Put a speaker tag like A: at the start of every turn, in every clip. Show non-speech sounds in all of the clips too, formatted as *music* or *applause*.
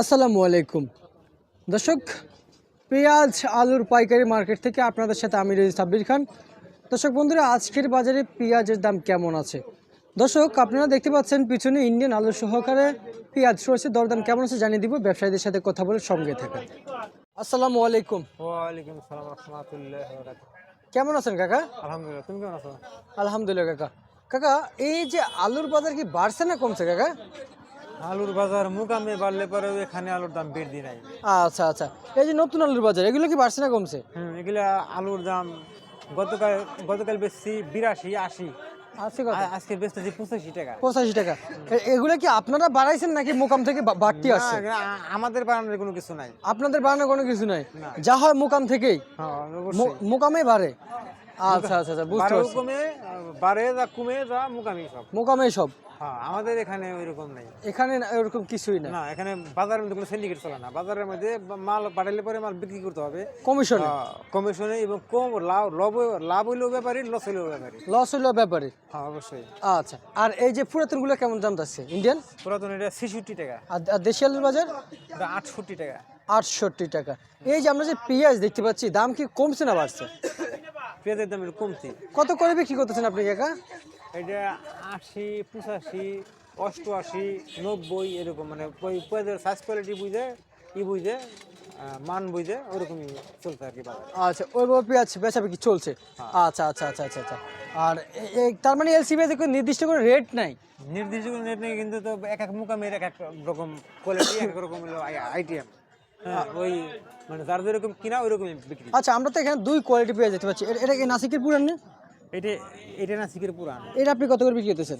A: আসসালামু আলাইকুম। দর্শক পেঁয়াজ আলুর পাইকারি মার্কেট থেকে আপনাদের সাথে আমি রয়েছি সাব্বির খান। দর্শক বন্ধুরা আজকের বাজারে পেঁয়াজের দাম কেমন আছে? দর্শক আপনারা দেখতে পাচ্ছেন পিছনে ইন্ডিয়ান আলু সহকারে পেঁয়াজ রয়েছে। দরদাম কেমন আছে জানিয়ে দিব। ব্যবসায়ীদের সাথে কথা বলে সঙ্গে থাকেন। আসসালামু আলাইকুম।
B: ওয়ালাইকুম সালাম রহমতুল্লাহ
A: কেমন আছেন কাকা?
B: আলহামদুলিল্লাহ তুমি কেমন আছো?
A: আলহামদুলিল্লাহ কাকা। কাকা এই যে আলুর বাজার কি বাড়ছে না কমছে কাকা?
B: আলুর বাজার মুকামে বাড়লে পরে এখানে আলুর দাম বৃদ্ধি নাই।
A: আচ্ছা আচ্ছা। এই যে নতুন আলুর বাজার এগুলো কি বাড়ছে না কমছে?
B: হুম এগুলা আলুর দাম গতকাল গতকাল বেচছি বিরাশি আশি। আজকে বেচতেছি পঁচাশি টাকা।
A: পঁচাশি টাকা। এগুলো কি আপনারা বাড়াইছেন নাকি মোকাম থেকে বাড়তি আসছে?
B: আমাদের বানানোর কোনো কিছু নাই।
A: আপনাদের বাড়ানো কোনো কিছু নাই। যা হয় মোকাম থেকেই।
B: হ্যাঁ
A: মোকামে বাড়ে। আচ্ছা আচ্ছা আচ্ছা বুঝতে পারছি।
B: কমে বাড়ে যা কমে যা মুকামি সব।
A: মোকামে সব?
B: হ্যাঁ আমাদের এখানে ওইরকম নাই।
A: এখানে এরকম কিছুই না?
B: না এখানে বাজারের মধ্যে কোনো সিন্ডিকেট চলে না। বাজারের মধ্যে মাল পাঠালে পরে মাল বিক্রি করতে হবে।
A: কমিশনে?
B: আহ, কমিশনে এবং কম লাভ লাভ লাভ হইলেও ব্যাপারী লস হইলেও ব্যাপারী।
A: লস হইল ব্যাপারে?
B: হ্যাঁ অবশ্যই।
A: আচ্ছা আর এই যে পুরাতনগুলো কেমন দাম যাচ্ছে? ইন্ডিয়ান
B: পুরাতন এটা ছেষট্টি টাকা।
A: আর আর দেশি আলুর বাজার
B: আটষট্টি টাকা।
A: আটষট্টি টাকা। এই যে আমরা যে পেঁয়াজ দেখতে পাচ্ছি দাম কি কমছে না বাড়ছে?
B: পেঁয়াজের দাম একটু কমতি।
A: কত করে বিক্রি করতেছেন আপনি কাকা
B: এটা আশি পঁচাশি অষ্টআশি নব্বই এরকম মানে পেঁয়াজের সাইজ কোয়ালিটি বুঝে ই বুঝে মান বুঝে ওরকমই চলছে আর কি
A: আচ্ছা ওইভাবে পেঁয়াজ বেচা বিক্রি চলছে আচ্ছা আচ্ছা আচ্ছা আচ্ছা আচ্ছা। আর তার মানে এলসি পেঁয়াজের কোনো নির্দিষ্ট কোনো রেট নাই?
B: নির্দিষ্ট কোনো রেট নেই কিন্তু তো এক এক মুকামের এক এক রকম কোয়ালিটি এক এক রকম আইটেম হ্যাঁ ওই মানে যার যেরকম কিনা ওই রকমই বিক্রি।
A: আচ্ছা আমরা তো এখানে দুই কোয়ালিটি পেঁয়াজ দেখতে পাচ্ছি এটা- কি নাসিকের পুরান না?
B: এটা এটা না শিখের পুরান।
A: এটা আপনি কত করে বিক্রি করতেছেন?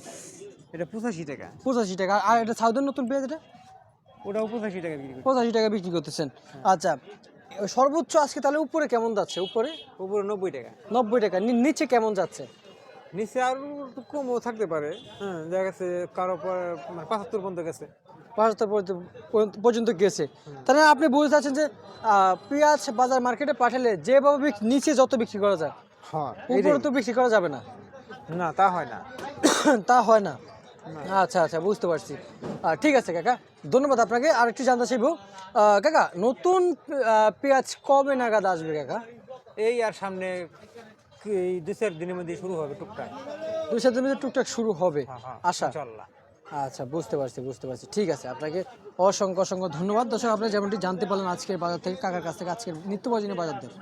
B: এটা পঁচাশি টাকা।
A: পঁচাশি টাকা। আর এটা সাউদার্ন নতুন পেঁয়াজ এটা?
B: ওটাও পঁচাশি টাকা বিক্রি
A: পঁচাশি টাকা বিক্রি করতেছেন। আচ্ছা সর্বোচ্চ আজকে তাহলে উপরে কেমন যাচ্ছে? উপরে?
B: উপরে নব্বই টাকা।
A: নব্বই টাকা। নিচে কেমন যাচ্ছে?
B: নিচে আরও কমও থাকতে পারে। হ্যাঁ দেখা গেছে কারও পর মানে পাঁচাত্তর পর্যন্ত গেছে।
A: পঁচাত্তর পর্যন্ত- গেছে। তাহলে আপনি বুঝতে চাচ্ছেন যে পেঁয়াজ বাজার মার্কেটে পাঠালে যেভাবে নিচে যত বিক্রি করা যায়
B: হ্যাঁ
A: উপরে তো বিক্রি করা যাবে না।
B: না তা হয় না। *coughs*
A: তা হয় না। আচ্ছা আচ্ছা বুঝতে পারছি। ঠিক আছে কাকা। ধন্যবাদ আপনাকে। আর একটু জানতে চাইব। কাকা নতুন পেঁয়াজ কবে নাগাদ আসবে কাকা?
B: এই আর সামনে দু চার দিনের মধ্যে শুরু হবে টুকটাক।
A: সাত দিনের টুকটাক শুরু হবে।
B: হ্যাঁ হ্যাঁ
A: আশা। আচ্ছা বুঝতে পারছি বুঝতে পারছি। ঠিক আছে, আপনাকে অসংখ্য অসংখ্য ধন্যবাদ। দর্শক, আপনি যেমনটি জানতে পারলেন আজকের বাজার থেকে, কাকার কাছ থেকে আজকের নিত্য প্রয়োজনীয় বাজার দর।